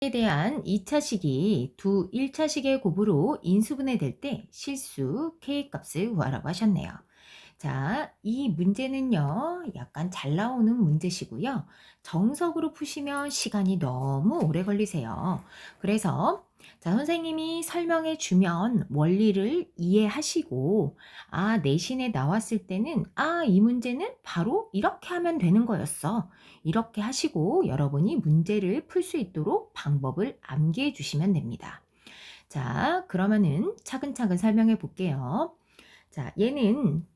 에 대한 2차 식이 두 1차 식의 곱으로 인수분해될 때 실수 K값을 구하라고 하셨네요. 자, 이 문제는요, 약간 잘 나오는 문제시고요. 정석으로 푸시면 시간이 너무 오래 걸리세요. 그래서, 자, 선생님이 설명해 주면 원리를 이해하시고, 아, 내신에 나왔을 때는, 아, 이 문제는 바로 이렇게 하면 되는 거였어. 이렇게 하시고 여러분이 문제를 풀 수 있도록 방법을 암기해 주시면 됩니다. 자, 그러면은 차근차근 설명해 볼게요. 자, 얘는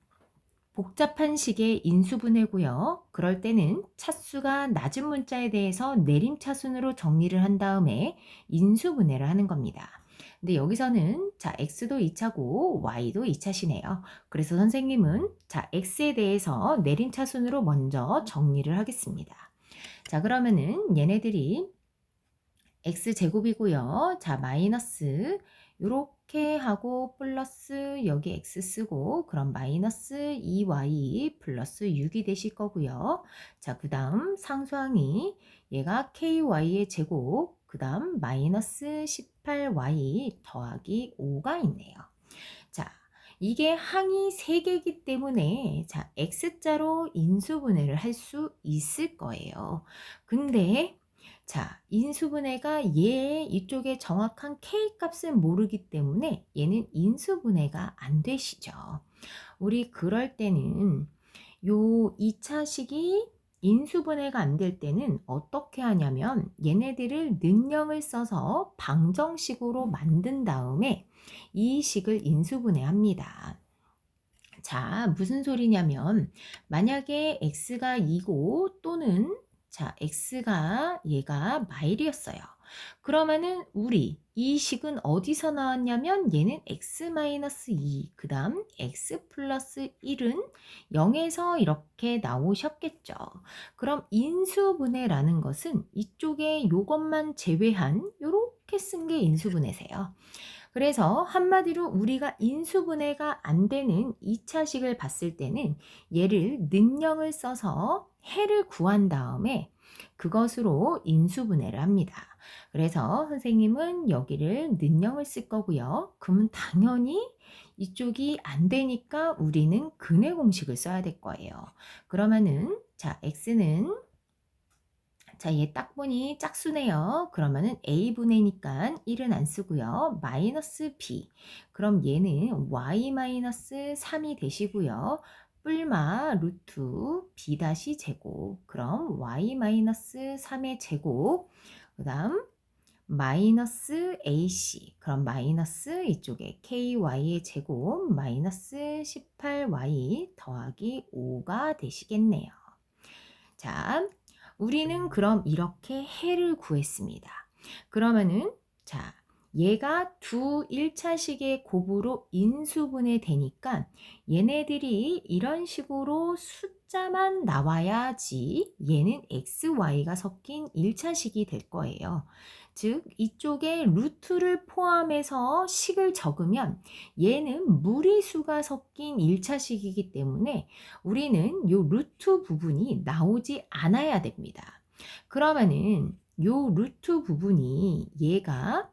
복잡한 식의 인수분해고요. 그럴 때는 차수가 낮은 문자에 대해서 내림차순으로 정리를 한 다음에 인수분해를 하는 겁니다. 근데 여기서는 자 x도 2차고 y도 2차시네요. 그래서 선생님은 자 x에 대해서 내림차순으로 먼저 정리를 하겠습니다. 자 그러면은 얘네들이 x제곱이고요. 자 마이너스 하고 플러스 여기 x 쓰고 그럼 마이너스 2y 플러스 6이 되실 거고요. 자, 그 다음 상수항이 얘가 ky의 제곱 그 다음 마이너스 18y 더하기 5가 있네요. 자, 이게 항이 3개이기 때문에 자, x자로 인수분해를 할 수 있을 거예요. 근데 자, 인수분해가 얘 이쪽에 정확한 k 값을 모르기 때문에 얘는 인수분해가 안 되시죠. 우리 그럴 때는 요 2차식이 인수분해가 안 될 때는 어떻게 하냐면 얘네들을 능령을 써서 방정식으로 만든 다음에 이 식을 인수분해합니다. 자, 무슨 소리냐면 만약에 x가 2고 또는 자, x가 얘가 마일이었어요. 그러면은 우리 이 식은 어디서 나왔냐면 얘는 x-2, 그 다음 x 플러스 1은 0에서 이렇게 나오셨겠죠. 그럼 인수분해라는 것은 이쪽에 요것만 제외한 요렇게 쓴 게 인수분해세요. 그래서 한마디로 우리가 인수분해가 안 되는 2차식을 봤을 때는 얘를 능령을 써서 해를 구한 다음에 그것으로 인수분해를 합니다. 그래서 선생님은 여기를 능령을 쓸 거고요. 그러면 당연히 이쪽이 안 되니까 우리는 근의 공식을 써야 될 거예요. 그러면은 자 x는 자, 얘 딱 보니 짝수네요. 그러면은 a분의니까 1은 안 쓰고요. 마이너스 b. 그럼 얘는 y 마이너스 3이 되시고요. 뿔마 루트 b 다시 제곱. 그럼 y 마이너스 3의 제곱. 그 다음 마이너스 ac. 그럼 마이너스 이쪽에 ky의 제곱 마이너스 18y 더하기 5가 되시겠네요. 자, 우리는 그럼 이렇게 해를 구했습니다. 그러면은 자 얘가 두 1차식의 곱으로 인수분해 되니까 얘네들이 이런 식으로 숫자만 나와야지 얘는 x, y가 섞인 1차식이 될 거예요. 즉 이쪽에 루트를 포함해서 식을 적으면 얘는 무리수가 섞인 1차식이기 때문에 우리는 요 루트 부분이 나오지 않아야 됩니다. 그러면은 요 루트 부분이 얘가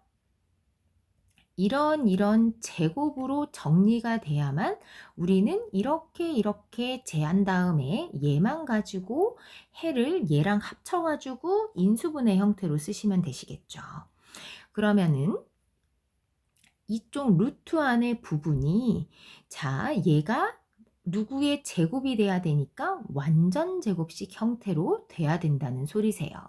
이런 이런 제곱으로 정리가 돼야만 우리는 이렇게 이렇게 제한 다음에 얘만 가지고 해를 얘랑 합쳐가지고 인수분해 형태로 쓰시면 되시겠죠. 그러면은 이쪽 루트 안의 부분이 자 얘가 누구의 제곱이 돼야 되니까 완전 제곱식 형태로 돼야 된다는 소리세요.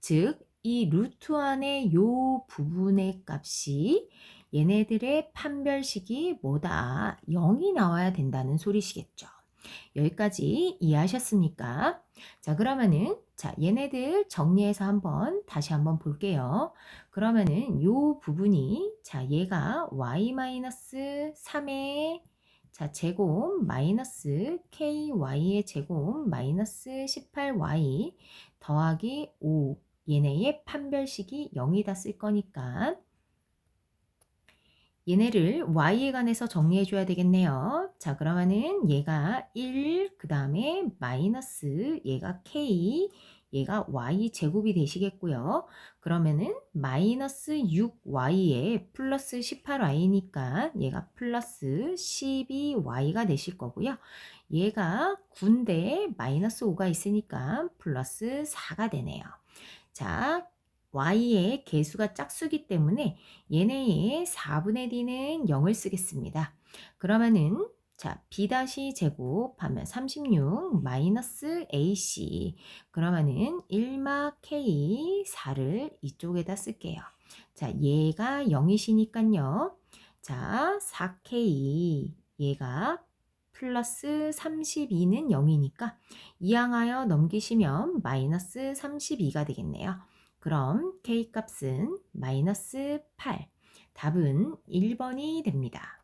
즉, 이 루트 안의 요 부분의 값이 얘네들의 판별식이 뭐다? 0이 나와야 된다는 소리시겠죠. 여기까지 이해하셨습니까? 자, 그러면은 자, 얘네들 정리해서 한번 다시 한번 볼게요. 그러면은 요 부분이 자, 얘가 y-3의 자, 제곱 마이너스 ky의 제곱 마이너스 18y 더하기 5 얘네의 판별식이 0이다 쓸 거니까 얘네를 y에 관해서 정리해 줘야 되겠네요. 자, 그러면은 얘가 1, 그 다음에 마이너스 얘가 k, 얘가 y 제곱이 되시겠고요. 그러면은 마이너스 6y에 플러스 18y니까 얘가 플러스 12y가 되실 거고요. 얘가 9인데 마이너스 5가 있으니까 플러스 4가 되네요. 자, y의 개수가 짝수기 때문에 얘네의 4분의 d는 0을 쓰겠습니다. 그러면은 자, b 다시 제곱 하면 36 마이너스 ac 그러면은 1마 k 4를 이쪽에다 쓸게요. 자, 얘가 0이시니까요. 자, 4k 얘가 플러스 32는 0이니까 이항하여 넘기시면 마이너스 32가 되겠네요. 그럼 k 값은 마이너스 8. 답은 1번이 됩니다.